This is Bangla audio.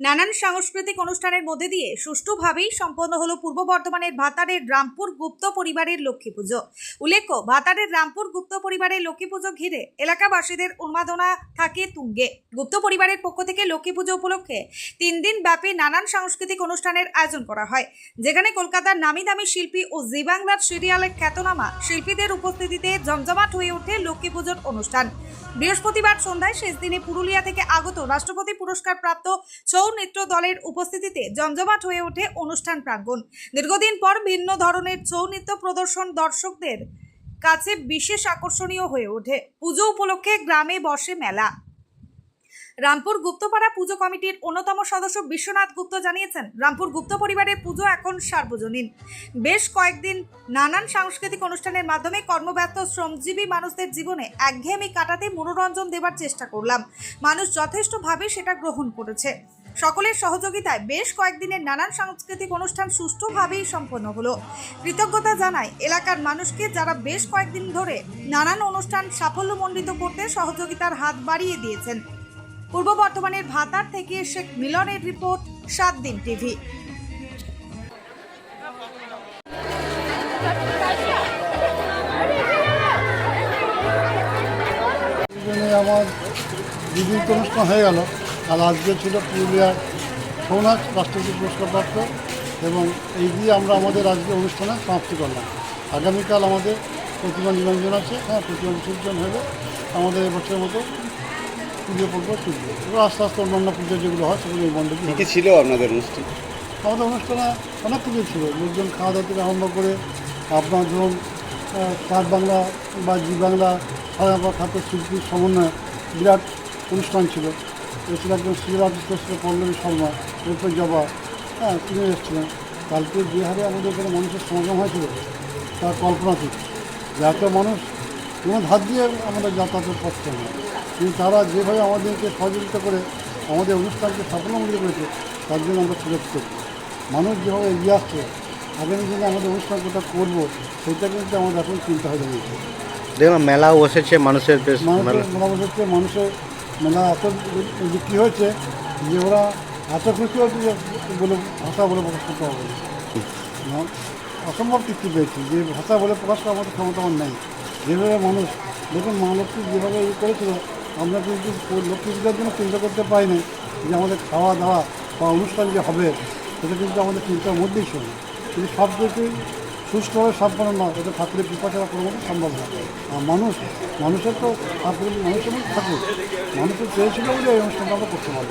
নানান সাংস্কৃতিক অনুষ্ঠানের মধ্যে দিয়ে সুষ্ঠুভাবেই সম্পন্ন হলো পূর্ব বর্ধমানের ভাতারের রামপুর গুপ্ত পরিবারের লক্ষ্মী পুজো। উল্লেখ্য, ভাতারের রামপুর গুপ্ত পরিবারের লক্ষ্মী পুজো ঘিরে এলাকাবাসীদের উন্মাদনা থাকে তুঙ্গে। গুপ্ত পরিবারের পক্ষ থেকে লক্ষ্মী পুজো উপলক্ষে তিন দিন ব্যাপী নানান সাংস্কৃতিক অনুষ্ঠানের আয়োজন করা হয়। যেখানে কলকাতার নামি দামি শিল্পী ও জি বাংলার সিরিয়ালের খ্যাতনামা শিল্পীদের উপস্থিতিতে জমজমাট হয়ে ওঠে লক্ষ্মী পুজোর অনুষ্ঠান। বৃহস্পতিবার সন্ধ্যায় শেষ দিনে পুরুলিয়া থেকে আগত রাষ্ট্রপতি পুরস্কার প্রাপ্ত ছৌ নৃত্য দলের উপস্থিতিতে জমজমাট হয়ে ওঠে অনুষ্ঠান প্রাঙ্গণ। দীর্ঘদিন পর ভিন্ন ধরনের ছৌ নৃত্য প্রদর্শন দর্শকদের কাছে বিশেষ আকর্ষণীয় হয়ে ওঠে। পুজো উপলক্ষে গ্রামে বসে মেলা। রামপুর গুপ্তপাড়া পুজো কমিটির অন্যতম সদস্য বিশ্বনাথ গুপ্ত জানিয়েছেন, রামপুর গুপ্ত পরিবারের পুজো এখন সার্বজনীন। বেশ কয়েকদিন নানান সাংস্কৃতিক অনুষ্ঠানের মাধ্যমে কর্মব্যস্ত শ্রমজীবী মানুষদের জীবনে একঘেয়েমি কাটাতে মনোরঞ্জন দেবার চেষ্টা করলাম। মানুষ যথেষ্টভাবে সেটা গ্রহণ করেছে। সকলের সহযোগিতায় বেশ কয়েকদিনের নানান সাংস্কৃতিক অনুষ্ঠান সুষ্ঠুভাবেই সম্পন্ন হলো। কৃতজ্ঞতা জানায় এলাকার মানুষকে যারা বেশ কয়েকদিন ধরে নানান অনুষ্ঠান সাফল্যমণ্ডিত করতে সহযোগিতার হাত বাড়িয়ে দিয়েছেন। পূর্ব বর্ধমানের ভাতার থেকে শেখ মিলনের রিপোর্ট সাত দিন টিভি। আমার দিদির অনুষ্ঠান হয়ে গেল। আর আজকে ছিল পুরুলিয়ার নাচ রাষ্ট্রপতি পুরস্কার প্রাপ্ত এবং এই দিয়ে আমরা আমাদের আজকে অনুষ্ঠানে সমাপ্তি করলাম। আগামীকাল আমাদের প্রতিমা নিরঞ্জন আছে হ্যাঁ প্রতিমা বিসর্জন হলে আমাদের এবছরের মতো পুজো পর্ব চলবে। এবার আস্তে আস্তে অন্যান্য পুজো যেগুলো হয় সেগুলো এই মণ্ডপে কী ছিল আপনাদের অনুষ্ঠান? আমাদের অনুষ্ঠানে অনেক কিছু ছিল। লোকজন খাওয়া দাওয়া থেকে আরম্ভ করে আপনার ধরুন স্টার বাংলা বা জি বাংলা সাধারণ খাদ্য শিল্পীর সমন্বয়ে বিরাট অনুষ্ঠান ছিল। এছাড়া একজন সিরিয়াল আর্টিস্ট এসেছিল পল্লবী শর্মা এরপর জবা। হ্যাঁ তিনি এসেছিলেন। কালকে যে হারে আমাদের এখানে মানুষের সমাগম হয়েছিল তার কল্পনাতীত যে এত মানুষ কোনো ধার দিয়ে আমাদের যাতায়াতের পথ না কিন্তু তারা যেভাবে আমাদেরকে সহযোগিতা করে আমাদের অনুষ্ঠানকে সাফল্যমণ্ডিত করেছে তার জন্য আমরা সুযোগ করি মানুষ যেভাবে এগিয়ে আসছে আগামী দিনে আমাদের অনুষ্ঠান কোথাও করব সেটা কিন্তু আমাদের এখন চিন্তা হয়ে দেখলাম মেলাও বসেছে মানুষের বেশ মানুষের মেলা মেলা বসেছে মানুষের মেলা এত বিক্রি হয়েছে যে ওরা এত খুশি হচ্ছে যে বলে ভাষা বলে প্রকাশ করতে হবে না। না, অসম্ভব তৃপ্তি পেয়েছি যে ভাষা বলে প্রকাশ করার মতো ক্ষমতা আমার নেই যেভাবে মানুষ দেখুন মা লক্ষ্মী যেভাবে ইয়ে করেছিল আমরা কিন্তু লক্ষ্মী পূজার জন্য চিন্তা করতে পারিনি যে আমাদের খাওয়া দাওয়া বা অনুষ্ঠান যে হবে সেটা কিন্তু আমাদের চিন্তার মধ্যেই ছিল কিন্তু সব কিছুই সুষ্ঠুভাবে সম্পন্ন না এটা ঠাকুরের কৃপা ছাড়া কোনো মতো সম্ভব না। আর মানুষ, মানুষের তো ঠাকুরের মানুষের মধ্যে ঠাকুর। মানুষের চেয়েছিল বলে এই অনুষ্ঠানটা আমরা করতে পারব।